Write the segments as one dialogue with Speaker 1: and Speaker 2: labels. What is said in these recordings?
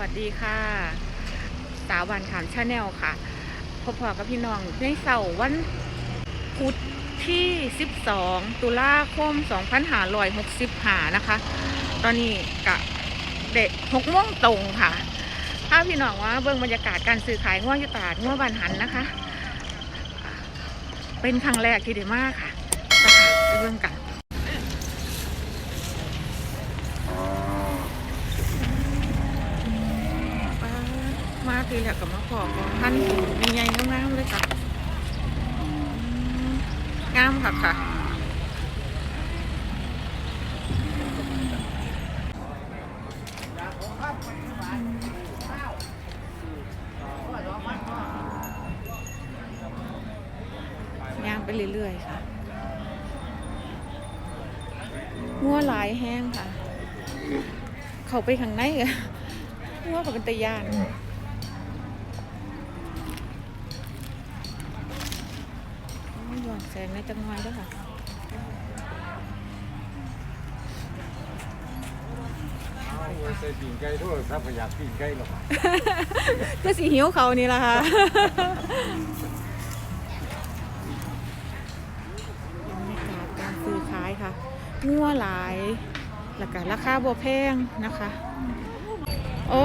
Speaker 1: วัสดีค่ะ สาววันถามชาแนลค่ะ พบพอกับพี่น้องในเสาร์วันพุธที่ 12 ตุลาคม 2565 นะคะ ตอนนี้กะเด็กหกโมงตรงค่ะ ถ้าพี่น้องว่าเบิ่งบรรยากาศการซื้อขายง่วงยุตาดง่วงบานหันนะคะ เป็นครั้งแรกที่ได้มากค่ะไปเบิ่งกัน มาทีแรกกับมาขอของท่านมีไงงามๆเลยค่ะงามค่ะค่ะย่างไปเรื่อยๆค่ะงัวหลายแห้งค่ะ เขาไปข้างในอะงัวกับเป็นตะยานโอ้ยหย่ อนแสงในจังหวะด้วยค่ะ
Speaker 2: เอาใส่ปีนไก่โทษครับอยากปีนไก่หรอก
Speaker 1: ก็สีหิวเขานี่แหละค่ะบรรยากาศการซื้อขายค่ะงัวหลายแล้วก็ราคาบ่แพงนะคะ โอ้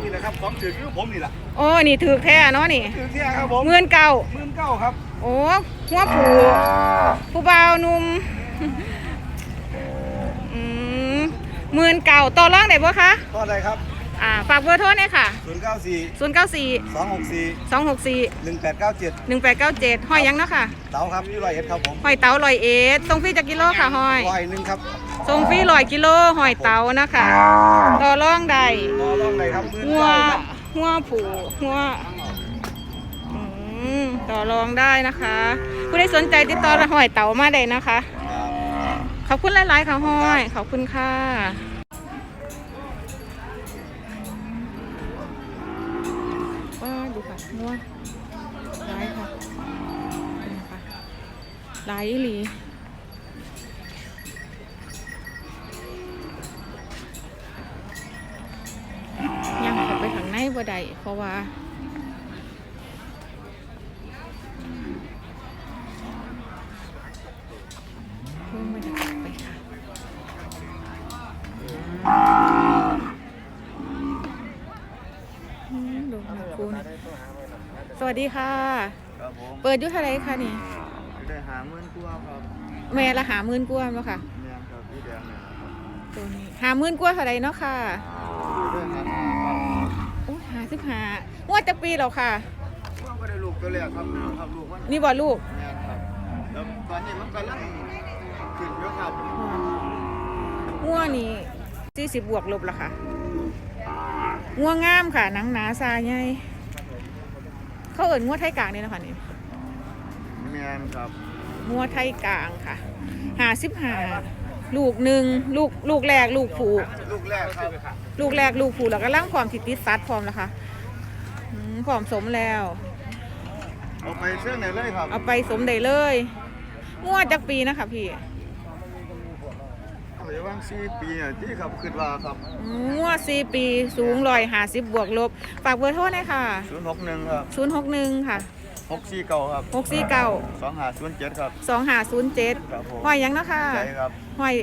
Speaker 2: นี่แหละครับของถือคือผมนี่แหละ
Speaker 1: โอ้นี่ถือแท้เนาะนี่
Speaker 2: ถือเที่ยครับผม
Speaker 1: เงินเก่า
Speaker 2: หมื่นเก้าครับ
Speaker 1: โอ้ หัวผูผู้บ่าวหนุ่มอืมหมื่นเก่าต่อรองได้บ่คะ
Speaker 2: ก็อะไรครับ
Speaker 1: อ่าฝากเบอร์โทรหน่อยค่ะ
Speaker 2: ศูนย์เก้าสี่
Speaker 1: 094
Speaker 2: สองหกสี่
Speaker 1: 264
Speaker 2: หนึ่งแปดเก้าเจ็ด
Speaker 1: 1897ห้อยหยังเนาะค่ะ
Speaker 2: เต๋าครับที่ร้อยเอ็ดครับผม
Speaker 1: หอยเต๋าลอยเอสส่งฟรีจากกิโลค่ะหอย
Speaker 2: ร้อยหนึ่งครับ
Speaker 1: ส่งฟรีลอยกิโลหอยเต๋านะคะต่อรองได้
Speaker 2: รอลองเลยครับหมื่น
Speaker 1: หัว
Speaker 2: เก้าครับ
Speaker 1: หัวผูหัวอืม ต่อรองได้นะคะ ผู้ใดสนใจติดต่อหอยเต๋ามาได้นะคะ ขอบคุณหลายๆค่ะห้อย ขอบคุณค่ะว้าดูค่ะนัวร้ายค่ะร้ายหลียังข้าไปข้างในบ่ได้เพราะว่า เพิ่มบรรยากาศไปค่ะอืมดูนะคุณสวัสดี ค่ะ
Speaker 2: ครับผม
Speaker 1: เปิดอยุทธอะไรคะนี่
Speaker 2: ได้หาหมื่นกว่าครับ
Speaker 1: แม่ละหาหมื่นกว่าแล้วค่ะ
Speaker 2: เนี่ยครับพี่แดงเนี่ยครับ
Speaker 1: ตัวนี้หาหมื่นกว่าเท่าไรเนาะค่ะ
Speaker 2: ได้หาหาครับ
Speaker 1: โอ้หาสิบหาว่าจะปีแล้วค่ะ
Speaker 2: ว่าไม่ได้ลูกตัวแรกครับครับลูกมัน
Speaker 1: นี่บ่ลูก
Speaker 2: เนี่ยครับแล้วตอนนี้มันกำลังขึ้นเยอะครับ
Speaker 1: ง่วนี่สี่สิบบวกลบละค่ะง่วงามค่ะหนังหนาซาใหญ่ เขาเอิญง่วไทยกลางนี่นะคะนี่
Speaker 2: แมนครับ
Speaker 1: งัวไทยกลางค่ะหาสิบหาลูกหนึ่งลูกลูกแรกลูกผูก
Speaker 2: ลูกแรกครับ
Speaker 1: ลูกแรกลูกผูกแล้วก็ล่างความติดติดซัดพร้อมแล้วค่ะอืมพร้อมสมแล้ว
Speaker 2: เอาไปเชื่อไหนเลยครับ
Speaker 1: เอาไปสมได้เลยงัวจักปีนะคะพี่
Speaker 2: เอา ไปว่างสี่ปีอะที่ครับคิดว่าครับ
Speaker 1: อืมงัวสี่ปีสูงรอยหาสิบบวกลบ ฝากเบอร์โทษหน่อยค่ะ
Speaker 2: ศูนย์หกหนึ่งครับ
Speaker 1: ศูนย์หกหนึ่งค่ะ
Speaker 2: หกสี่เก้าครับ
Speaker 1: หกสี่เก้า
Speaker 2: สองห้าศูนย์เจ็ดครับ
Speaker 1: สองหาศูนย์เจ็ด
Speaker 2: ครับผม
Speaker 1: ห้อยหยังนะคะ
Speaker 2: ใจครับ
Speaker 1: ห้อย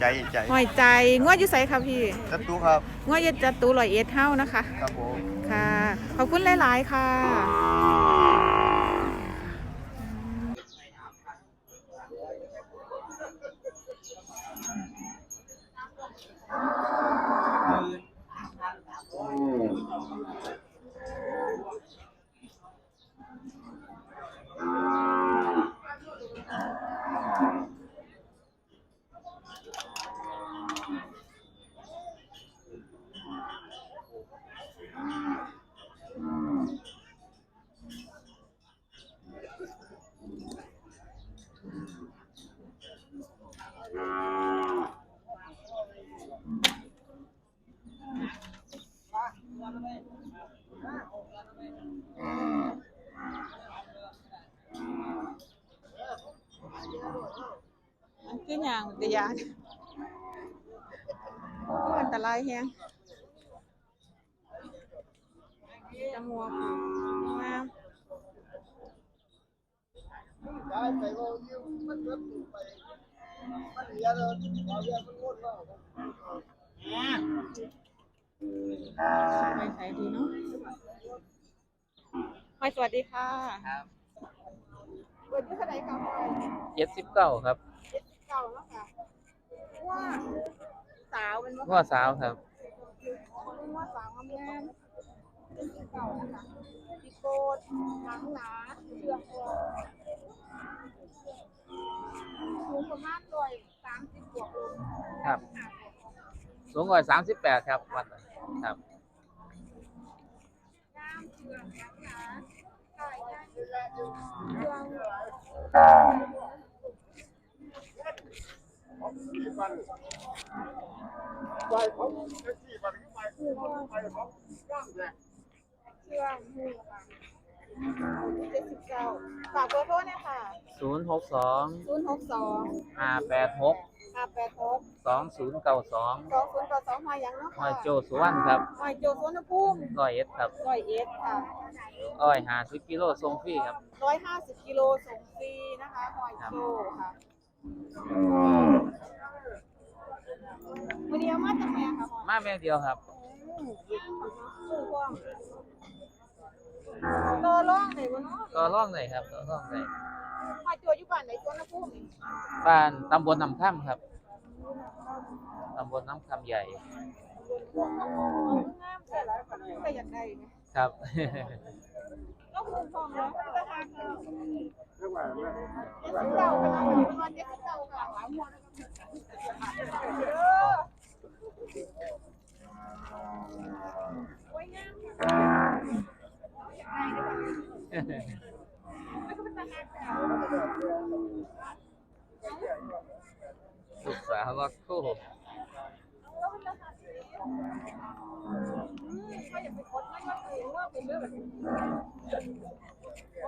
Speaker 2: ใจใจ
Speaker 1: ห้อยใจงัวอยู่ไสค่ะพี่
Speaker 2: จัตุครับ
Speaker 1: งัวอยึดจัตูลอยเอ็ดเฮ้านะคะ
Speaker 2: ครับผม
Speaker 1: ค่ะ ขอบคุณหลาย ๆ ค่ะ มันคืออย่างเดียานอันตรายแฮงจะงัวผูงาม
Speaker 2: ย้ายไปเราอยู่มันรถไปมันเรียนเราเราเรียนมันงดเรา
Speaker 1: ไปใส่ดีเนาะหอยสวัสดีค่ะ
Speaker 3: ครับ
Speaker 1: เปิดที่เท่าไหร่คะหอย
Speaker 3: เจ็ดสิบเก้าครับ
Speaker 1: เจ็ดสิบเก้าแล้วค่ะว่าสาวเป็นว่า
Speaker 3: ว่าสาวครับ
Speaker 1: ว่าสาวงามๆเจ็ดสิบเก้านะคะปีโกดหนังหนาเชือกคอสูงประมาณร้อยสามสิบบวกลง
Speaker 3: ครับ สูงกว่าสามสิบแปดครับวัดครับ
Speaker 1: น้ำเชือกหนังหนาถ่ายย่างเชือก
Speaker 2: สี่พันไปเขาสี่า
Speaker 1: มูค่ะเจ็ดสิบเก้าฝากเบอร์โทรหนะคะ
Speaker 3: ศูนย์หกสอง
Speaker 1: ศูนย์หกสอง
Speaker 3: ห้าแปดหก
Speaker 1: ห้าแปดหก
Speaker 3: สองศูนย์เก้าสอง
Speaker 1: สองศูนย์เกับสองหอยยังเนาะ
Speaker 3: หอ
Speaker 1: ค่ะ
Speaker 3: ยโจสุวรรณครับ
Speaker 1: หอยโจสวนภูมิ
Speaker 3: ร้อยเอ็ดครับ
Speaker 1: ร้อยเอ็ดค่ะ
Speaker 3: อ้อยห้าสิบกิโลส่งฟรีครับ
Speaker 1: ร้อยห้าสิบกิโลส่งฟรีนะคะหอยโจค่ะ วันนี้เอามาจากไหนอะคะหอย
Speaker 3: มาแม่เดียวครับ
Speaker 1: อืมถูกต้องตัวร่องไหนวะเนาะ
Speaker 3: ก็ร่องเลยครับก็ร่องเลย
Speaker 1: หอยโจอยู่บ้านไหนสวนภูมินี่
Speaker 3: บ้านตำบลน้ำค่ำครับตำบลน้ำค่ำใหญ่
Speaker 1: งามแต่ละแต่อยากได้ไหม
Speaker 3: ครับ
Speaker 1: ก็คุ้มครองแล้ว ราคาเเรี
Speaker 2: ยกว่า
Speaker 1: ว่าโอ้ยงามค่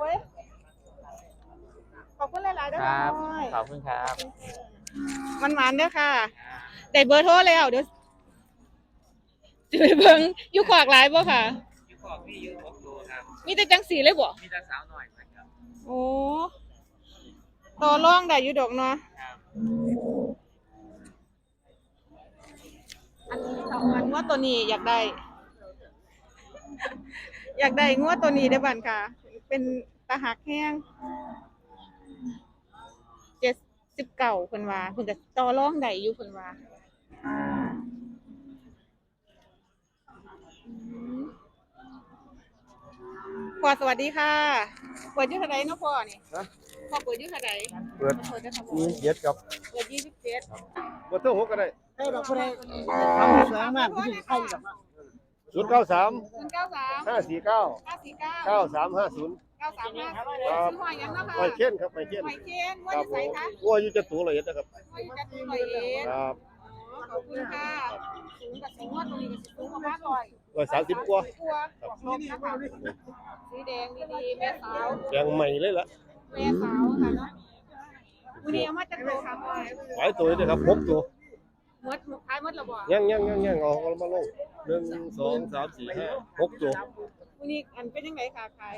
Speaker 1: อ้ยขอบคุณหลายๆด้วย
Speaker 3: ครับ
Speaker 1: น้อย
Speaker 3: ขอบคุณครับ
Speaker 1: มันหวานเด้อค่ะ ได้เบอร์โทรแล้วเดี๋ยวจะไปเบิ่งอยู่ขวากหลายบ่ค่ะ
Speaker 3: พี่ขอพี่ยืนหกตัวครับ
Speaker 1: มีแต่จังสีเลยบ่
Speaker 3: มีแต่สาวหน่อยนะครับ
Speaker 1: โอ้ต่อรองได้อยู่ดอกเนาะ
Speaker 3: ครับ
Speaker 1: อันนี้สองอันงวดตัวนี้อยากได้ อยากได้งวดตัวนี้ได้อบันค่ะ เป็นตาหักแห้งเจ็ดสิบเก่าเพิ่นว่าเพิ่นก็ต่อรองได้อยู่เพิ่นว่าอืมพ่อสวัสดีค่ะเปิดอยุ่เท่าไหรเนาะพ่อนี่
Speaker 2: ฮะ
Speaker 1: พ่อเปิดอยุ่เท่าไหร
Speaker 2: เปิด
Speaker 1: เปิดได้ค่ะพ่อ
Speaker 2: มีเย็ดกับ
Speaker 1: เปิดยี่สิบเจ็ด
Speaker 2: บัตเตอร์หกก็ได้
Speaker 4: ให้เราผู้ใดทำสวยมากผู้ที่ใครแบบ
Speaker 2: ศูนย์เก้าสาม
Speaker 1: ศูนย์เก้าสาม
Speaker 2: ห้าสี่เก้า
Speaker 1: ห้าสี่เก้า
Speaker 2: เก้าสามห้าศูนย์
Speaker 1: เก้าสามห้า
Speaker 2: ครับ
Speaker 1: ซื้อหอยยังเนาะค่ะ
Speaker 2: ไปเช่นครับไปเช่น
Speaker 1: หอยเคนว่า
Speaker 2: ครั
Speaker 1: จะ
Speaker 2: บผ
Speaker 1: ใส่
Speaker 2: ม
Speaker 1: คะ
Speaker 2: วัวอยู่จะตัวละเอียดนะครับ
Speaker 1: หอยจัดหอยเอ็ด
Speaker 2: ครับ
Speaker 1: อ๋อขอบคุณค่ะสูงกับสูงว่าตรงนี้ก็สูงประมาณร้อย
Speaker 2: ร้อยสามสิบกว่า
Speaker 1: กว่าครบนะคะสีแดงดีๆแม่สาว
Speaker 2: ยังใหม่เลยล่ะ
Speaker 1: แม่สาวค่ะเนาะวันนี้เอามาจากโลค่ะพ่อ
Speaker 2: หลายตัวเลยนะครับหกตัว
Speaker 1: มดขายมดระบ่
Speaker 2: ยังยังยังยังเอาเอามาลงหนึ่งสองสามสี่ห้าหกตัว
Speaker 1: วันนี้อันเป็นยังไงค่ะขาย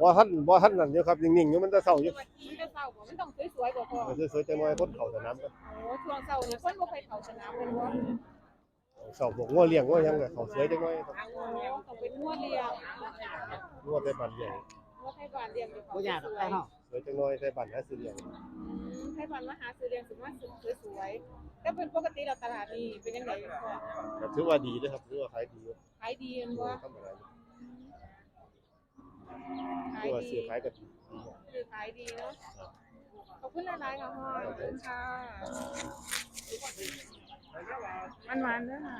Speaker 2: บ่ทันบ่ทันนั่นอยู่ครับนิ่งๆอยู่มันจะเศร้าอยู่
Speaker 1: มันจะเศร้าบ่มันต้องสวยๆบ่พ่อ
Speaker 2: มันสวยๆจังน้อยคนเข้าสนามกัน
Speaker 1: โอ้ช่วงเศร้าเนี่ยคนบ่เคยเข้าสนามเลยว่า
Speaker 2: เศร้าพวกงัวเลี้ยงงัวหยังก็เข้าสวยจังน้อยครับ
Speaker 1: ต้องเป็นงวดเลี้ยง
Speaker 2: งัวแต่บ้านใหญ่
Speaker 1: งวดให้บ้านเลี้ยงอยู่
Speaker 4: ผู้ใหญ่ใครห้อง
Speaker 2: ส วยจังน้อยแต่บ้านหาซื้อเลี้ยง
Speaker 1: ให้บ้านมาหาซื้อเลี้ยงสุดว่าสวยๆแล้วเป็นปกติเราตลาดนี่เป็นยังไงพ่อ
Speaker 2: ก็ถือว่าดีนะครับถือว่าขายดีอยู่
Speaker 1: ขายดีแม่นบ่
Speaker 2: ธรรมดา
Speaker 1: ขา
Speaker 2: ถื
Speaker 1: ย
Speaker 2: อว่า
Speaker 1: ดี
Speaker 2: ซื้อขายก็ดี
Speaker 1: คือขายดีเนาะขอบคุณหลายๆค่ะพ่อขอบคุณค่ะมันหวานๆเด้อค่ะ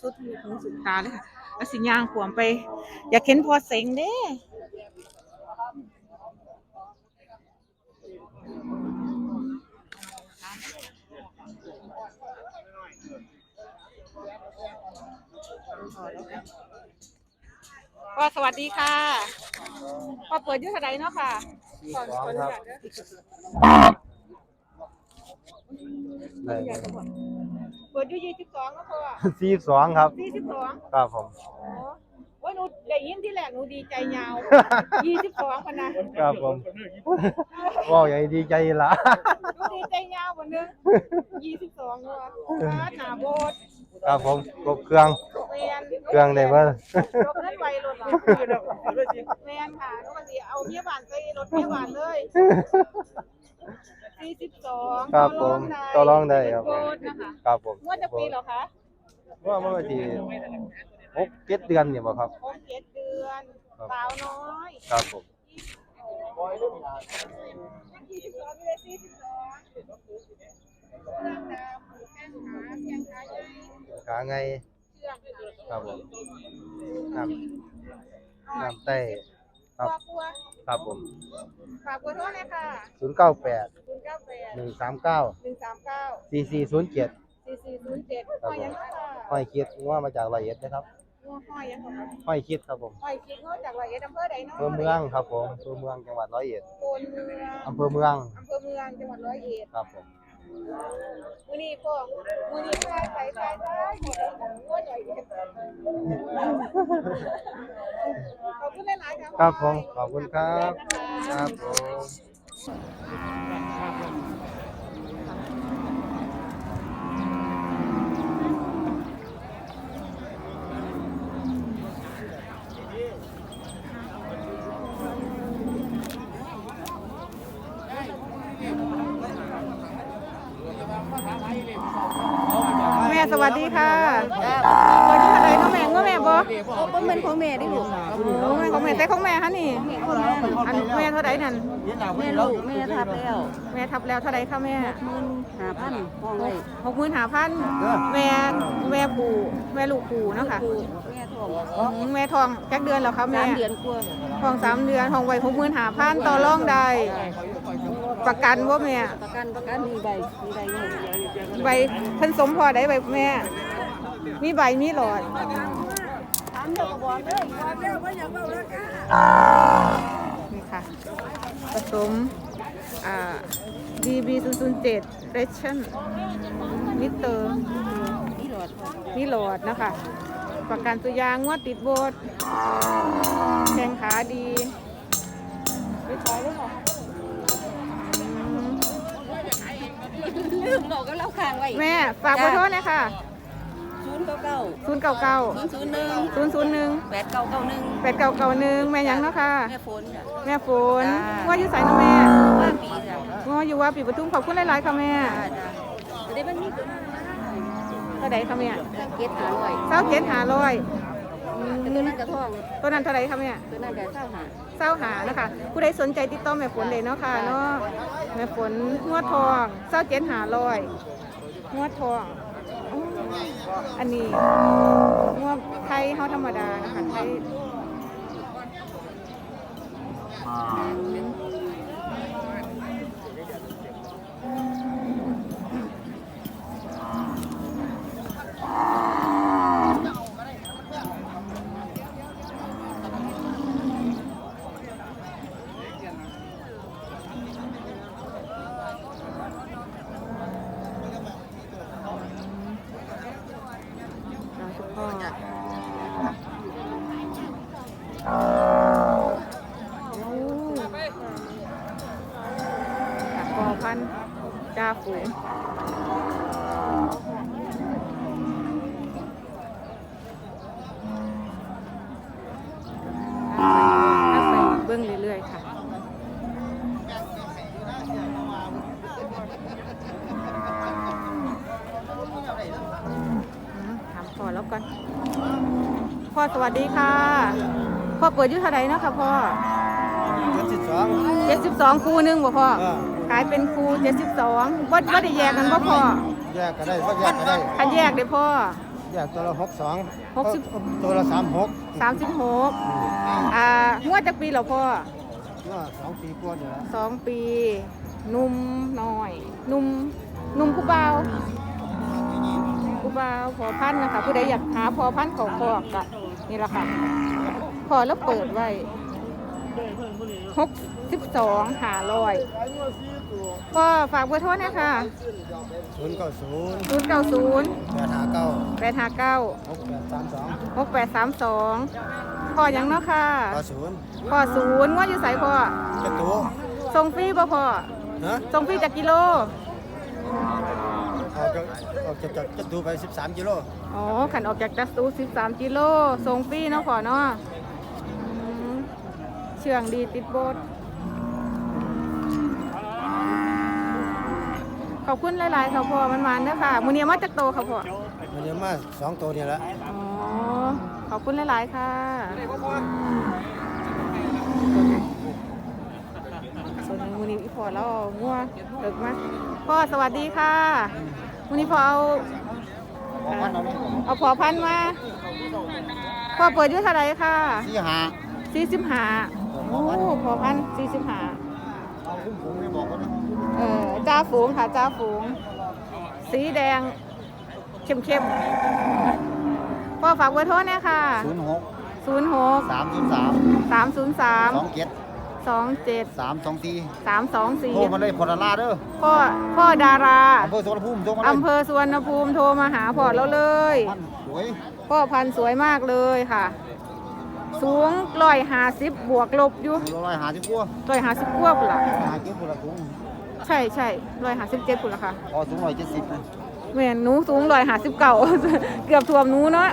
Speaker 1: สุดหูหูสุดตาเลยค่ะแล้วสิย่างขวมไป อยากเห็นพอเซ็งเด้พ่อสวัสดีค่ะพ่อเปิดอยุ่เท่าไหรเนาะค่ะขอขออนุญาตเด้อ
Speaker 5: ได้
Speaker 1: เปิดอยู่ยี่สิบสองแล้วพ่อ
Speaker 5: สี่สองครับ
Speaker 1: สี่สิบสอง
Speaker 5: ครับผม
Speaker 1: โอ้ยหนูได้ยินที่แรกหนูดีใจยาวยี่สิบสองพะนะครับ
Speaker 5: ผมว่าใหญ่ดีใจละ
Speaker 1: หนูดีใจยาววันนึงยี่สิบสองเนาะฟ้าหนาโบด
Speaker 5: ครับผมกบเครื่อง
Speaker 1: แมน
Speaker 5: เครื่องได้เบ่
Speaker 1: รถเงินไวรถเหรอแมนค่ะหนูก็สิเอาเมียบ้านใส่รถเมียบ้านเลยสี่สิบส อง
Speaker 5: ครับผมต่อรองได้ครับ
Speaker 1: โบดนะคะ
Speaker 5: ครับผม
Speaker 1: งวดจะปีเหรอคะ
Speaker 5: ว่าเมื่อที่หกเจ็ดเดือนเนี่ยบ่ครับ
Speaker 1: หกเจ็ดเดือน
Speaker 5: ครับ
Speaker 1: สาวน้อย
Speaker 5: ครับผม
Speaker 1: ยี่สิบสองเลยสี่สิบสองเครื่องดำแข้งขาแข้งขาใหญ่
Speaker 5: ขาไง
Speaker 1: เชื่อม
Speaker 5: ครับผมน้ำน้ำไต้ ค
Speaker 1: ก
Speaker 5: รั
Speaker 1: ลั
Speaker 5: บ
Speaker 1: วกลัว
Speaker 5: ครับผม
Speaker 1: ฝากกลัวโทษเลยค่ะ
Speaker 5: ศูนย์เก้าแปด
Speaker 1: ศูนย์เก้าแปด
Speaker 5: หนึ่งสามเก้า
Speaker 1: หนึ่งสามเก้า
Speaker 5: สี่สี่ศูนย์เจ็ด
Speaker 1: สี่สี่ศูนย์เจ็ด
Speaker 5: ครับ
Speaker 1: ห้อย
Speaker 5: ผม
Speaker 1: ยังค่ะ
Speaker 5: ห้อยคิดว่ามาจากร้อยเอ็ดนะครับ
Speaker 1: งัวห้อยยังค่ะ
Speaker 5: ห้อยคิดครับผม
Speaker 1: ห้อยคิดงัวจากร้อยเอ็ดอำเภอใดเนาะ
Speaker 5: อำเภอเมืองครับผมอำเภอเมืองจังหวัดร้อยเอ็ด
Speaker 1: โพนเมือง
Speaker 5: อำเภอเมือง
Speaker 1: อำเภอเมืองจังหวัดร้อยเอ็ด
Speaker 5: ครับผม
Speaker 1: มือนี้พ่อมือนี้ใครใครใครใครหมดเลยของงัวร้อยเอ็ดขอบคุณหลายๆค่ะ
Speaker 5: ครับผมขอบคุณครับ ครับผม
Speaker 1: แม่ สวัสดีค่ะวันนี้อะไรน้องแม่ก็แม่บ่
Speaker 4: บ่แม่นของแม่ดิลูก
Speaker 1: โอ้แม่ของแม่แต่ของแม่ฮะนี่อันแม่เท่าไรนั่น
Speaker 4: แม่ลูกแม่ทับแล้ว
Speaker 1: แม่ทับแล้วเท่าไรคะแม่
Speaker 4: 15,000ห้องไว้
Speaker 1: หกหมื่นห้าพันแม่แม่ปู่แม่ลูกปู่เนาะค่ะ
Speaker 4: แม่ทอง
Speaker 1: แม่ทองจักเดือนแล้วคะแม่
Speaker 4: เดือนกว่า
Speaker 1: ทองสามเดือนทองไว้หกหมื่นห้าพันต่อร่องได้ ประกันว่าแม่
Speaker 4: ประกันประกันมีใบมีใบเงิน
Speaker 1: ใบเพิ่นสมพอได้ใบแม่ มีใบมีหลอด
Speaker 4: ถามเด้อก็บอกเด้อบอกเด้อบ่อยากเว้าราคา
Speaker 1: นี่ค่ะ ผสม อ่า DB 0 0 7 Ration มิเตอร์
Speaker 4: มีหลอด
Speaker 1: มีหลอดนะคะ ประกันตัวยางงวดติดโบดแข้งขาดีไปขายเลยค่ะ
Speaker 4: ลืมบอกกับเราค้างไว้
Speaker 1: แม่ฝากขอโทษนะค่ะ
Speaker 4: 099
Speaker 1: 0 9 9
Speaker 4: 001
Speaker 1: 0 0 1
Speaker 4: 8991
Speaker 1: 8 9 9 1แม่หยังเนาะค่ะ
Speaker 4: แม่ฝนจ้ะ
Speaker 1: แม่ฝน
Speaker 4: จ้า
Speaker 1: ว่าอยู่ใส่นาะแม่
Speaker 4: ว่าปีจ้ะ
Speaker 1: ว่าอยู่ว่าปีปทุมขอบคุณหลายๆค่ะแม่
Speaker 4: จ้าจ้ะจะได้มันมีตัว
Speaker 1: เท่าไหร่ค่ะแม่
Speaker 4: เก็ดหาร้อย
Speaker 1: เศร้าเจ็ดหาร้อย
Speaker 4: แต่ตัวนั้นกระท่อง
Speaker 1: ตัวนั้นเท่าไหร่ค่ะแม่
Speaker 4: ตัวนั้นก็เศร้าหา
Speaker 1: เศร้าหานะคะ ผู้ใดสนใจติดต่อแม่ฝนเลยเนาะค่ะเนาะแม่ฝนงวดทองเศร้าเจ็ดหาร้อยงวดทองอู้อันนี้งวดไทยเฮาธรรมดานะคะไทยเราทุกพ่อโอ้จากพอพันธุ์จ่าฝูงถ้าไปเบื้องเรื่อยๆค่ะ อืมถามพ่อแล้วกันพ่อสวัสดีค่ะ พ่อเปิดอยุทธาไรเนาะค่ะพ่อ
Speaker 5: เจ็ดสิบสอง
Speaker 1: เจ็ดสิบสองคูหนึงบ่พ่อ
Speaker 5: เออ
Speaker 1: ขายเป็นคูเจ็ดสิบสองบ่บ่ได้แยกกันบ่พ่อ
Speaker 5: แยกก็ได้ว่าแยกก็ได้
Speaker 1: คันแยกได้พ่อ
Speaker 5: แยกตัวละหกสอง
Speaker 1: หกสิบ
Speaker 5: ตัวละสามหก
Speaker 1: สามสิบหกอ่างวดจักปีเหรอพ่อ
Speaker 5: ว่าสองปีกว่าอยู่แล้ว
Speaker 1: สองปี นุ่มหน่อย นุ่มนุ่มผู้เบาวผู้เบาวพอพันธุ์นะคะ ผู้ใดอยากหาพอพันธุ์ของพ่อกะนี่แหละค่ะ พอแล้วเปิดไว้หกสิบสองหาร้อยก็ฝากเบอร์โทรหนะคะ
Speaker 5: ศูนย์เก้าศูนย์
Speaker 1: ศูนย์เก้าศูนย์
Speaker 5: แปดห้าเก้า
Speaker 1: แปดห้าเก้า
Speaker 5: หกแปดสามสอง
Speaker 1: หกแปดสามสองพ่อหยังเนาะค่ะ
Speaker 5: เก้าศูนย์
Speaker 1: พ่อศูนย์ว่าอยู่ใส่พ่อ
Speaker 5: เจะตัว
Speaker 1: ส่งฟรีบ่พ่อ
Speaker 5: ฮะ
Speaker 1: ส่งฟรีจากกิโล
Speaker 5: ออกจากออกจากเจะตัวไปสิบสามกิโล
Speaker 1: อ๋อขันออกจากจัสตูสิบสามกิโลส่งฟรีเนาะพ่อเนาะอืมเชื่องดีติดโบสขอบคุณหลายๆค่ะพ่อมันมันๆเด้อค่ะมูเนียมาจากโตค่ะพ่อ
Speaker 5: มันเยอะมากสองตัวเนี่ยแหละ
Speaker 1: อ๋อ ขอบคุณหลาย ๆ ค่ะ ส่วนหนึ่งมูนีอีพอแล้วงัวเลิกมาพ่อสวัสดีค่ะ มูนีพอเอาเอาพอพันธุ์มาพ่อเปิดอยุ่เท่าไหรค่ะ
Speaker 5: สี่หา
Speaker 1: สี่สิบห้าโอ้พอพันสี่สิบห้า
Speaker 5: เอาคุ้มผมไม่บอกเขานะ
Speaker 1: เออจ้าฝูงค่ะจ้าฝูง สีแดงเข้มๆพ่อฝากเบอร์โทรเนี่ยค่ะ
Speaker 5: ศูนย์หก
Speaker 1: ศูนย์หก
Speaker 5: สามศูนย์สาม
Speaker 1: สามศูนย์สาม
Speaker 5: สองเจ็ด
Speaker 1: สองเจ็ด
Speaker 5: สามสองสี่
Speaker 1: สามสองสี่
Speaker 5: โทรมาเลยพอดาราเด้อ
Speaker 1: พ่อพ่อดารา
Speaker 5: อำเภอสุวรรณภูมิโทรมาเลย
Speaker 1: อำเภอสุวรรณภูมิโทรมาหาพ่อเราเลย
Speaker 5: มันสวย
Speaker 1: พ่อพันธุ์สวยมากเลยค่ะ สูงร้อยหาสิบบวกลบอยู่
Speaker 5: ร้อยหาที่กัว
Speaker 1: ร้อยหาสิบกว่าปุ่นละ
Speaker 5: หาเก็บบุระถุง
Speaker 1: ใช่ใช่ร้อยหาสิบเจ็ดปุ่นละค่ะ
Speaker 5: พอสูงร้อยเจ็ดสิบนะ
Speaker 1: เหมือนหนูสูงร้อยหาสิบเก่าเกือบท่วมหนูเนาะ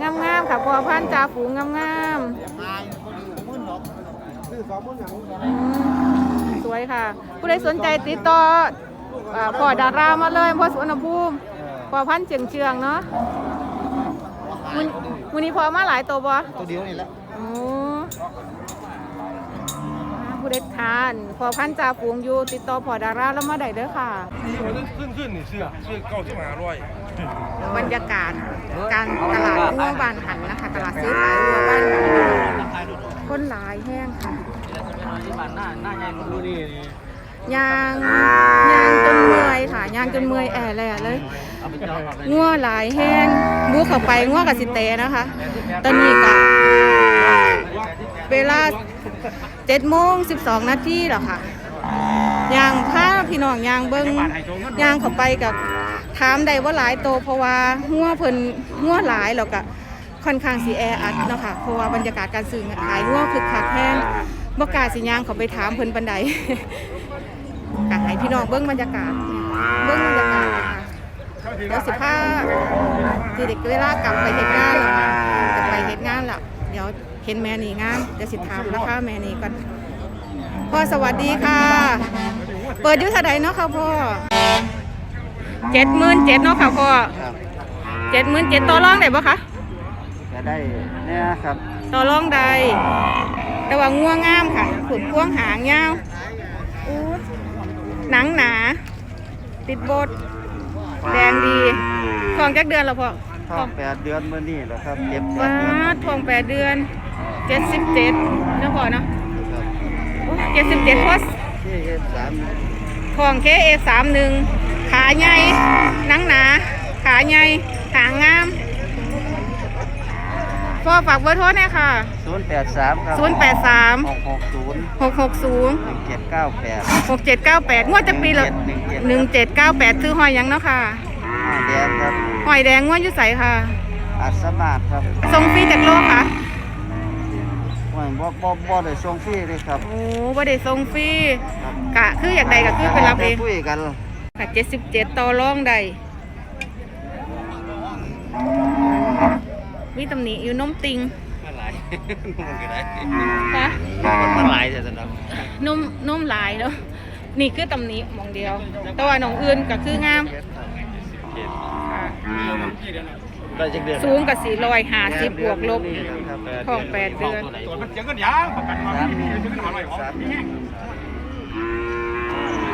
Speaker 1: งามงามๆค่ะพ่อพันธุ์จ่าฝูงงามงามๆ
Speaker 5: นายมื่นหรอก ซื้อสองมื่นอย่าง
Speaker 1: อืมสวยค่ะ ผู้ใดสนใจติดต่ออ่าพ่อดารามาเลยพ่อสุวรรณภูมิพ่อพันธุ์เชียงเชียงๆเนาะมันวันนี้พอมาหลายตัวบ่
Speaker 5: ตัวเดียวนี่แหละ
Speaker 1: โอ้ผู้ใดทานพ่อพันธุ์จ่าฝูงอยู่ติดต่อพ่อดาราแล้วมาได้เด้อค่ะ
Speaker 2: ขึ้นขึ้นนี่เสื้อเสื้อเก้าที่มาร้อย
Speaker 1: บรรยากาศการตลาดงัวบ้านหันนะคะ ตลาดซื้อขายวัวบ้านหัน คนหลายแห้งค่ะยางยางจนเมื่อยค่ะยางจนเมื่อยแอ่แหล่เลยงัวหลายแห้งบูเข้าไปงัวกับสิเตนะคะ ตอนนี้ก็เวลาเจ็ดโมงสิบสองนาทีแล้วค่ะยางผ้าพี่น้องยางเบิ้งยางเข้าไปกับถามได้ว่าหลายโตเพราะว่างัวเพิ่นงัวหลายแล้วก็ ค่อนข้างสีแออัดเนาะค่ะเพราะว่าบรรยากาศการซื้อขายงัวคึกคักแห้งบกาสิยางเขาไปถามเพิ่นปันใดกให้พี่น้องเบิ้งบรรยากาศเบิ้งบรรยากาศนะคะเดี๋ยวสิพาคือเด็กเวลากลับไปเฮ็ดงานแล้วค่ะจะไปเฮ็ดงานแล้วเดี๋ยวเห็นแม่นี่งานเดี๋ยวสิถามราคาแม่นี่ก่อนพ่อสวัสดีค่ะ เปิดยุทธใดเนาะค่ะพ่อเจ็ดหมื่นเจ็ดเนาะค่ะพ่อเจ็ดหมื่นเจ็ดต่อรองได้ปะคะ
Speaker 5: จะได้เนี่ยครับ
Speaker 1: ต่อรองได้แต่ว่าง่วงงามค่ะขุดพ่วงหางยาวอู้หนังหนา ติดโบดแดงดีทองจักเดือนแล้วพ่อ
Speaker 5: ท้องแปดเดือนเมื่อนี่แหละครับเจ็บแป
Speaker 1: ว้า
Speaker 5: ดเดือน
Speaker 1: ทองแปดเดือนเจ็ดสิบเจ็ดเนาะพ่อเนาะ
Speaker 5: ครับ
Speaker 1: เจ็ดสิบเจ็ดพอส
Speaker 5: ที่เอฟสาม
Speaker 1: ทองเคเอสามหนึ่งขาใหญ่หนังหนา ขาใหญ่หางงาม พ่อฝากเบอร์โทรเนี่ยค่ะ
Speaker 5: ศูนย์แปดสามครับ
Speaker 1: ศูนย์แปดสาม
Speaker 5: หกหกศูนย์
Speaker 1: หกหกศูนย์
Speaker 5: หนึ่งเจ็ดเก้าแปด
Speaker 1: หกเจ็ดเก้าแปดงวดจะปีละหนึ่งเจ็ดเก้าแปดซื้อหอยหยังเนาะค่ะ
Speaker 5: ห้าแดงครับ
Speaker 1: หอยแดงงวดอยู่ใสค่ะ
Speaker 5: อัศมาศครับ
Speaker 1: ทรงฟรีจากโลกค่ะ
Speaker 5: ว่าบ่บ่บ่ได้ส่งฟรีเลยครับ
Speaker 1: โอ้บ่ได้ทรงฟรี
Speaker 5: ครับ
Speaker 1: กะคืออยากได้ก็คือไปรับเอง
Speaker 5: คุยกัน
Speaker 1: ค่ะเจ็ดสิบเจ็ดต่อรองได้ มีตำหนิอยู่นมติง
Speaker 5: มันหลายมันก็ได้
Speaker 1: ค่ะ
Speaker 5: มันหลายแต่สำหรับ
Speaker 1: นมนมหลายแล้วนี่คือตำหนิหมองเดียว แต่ว่าหนองอื่นก็คืองามค่ะ
Speaker 5: ได้จักเดือน
Speaker 1: สูงกับสี่ร้อยห้าสิบบวกลบท้องแปดเดือน
Speaker 2: ตัวมันเสียงกันยางประกันมาไม่มีเสียงกันหาอะไรหรอมีแห้ง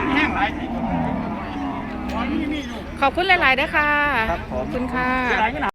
Speaker 2: มีแห้งหลายทีวันนี้มีอยู่
Speaker 1: ขอบคุณหลายๆด้วยค่ะ
Speaker 5: ครับผม
Speaker 1: ขอบคุณค่ะ
Speaker 2: หลายขนาด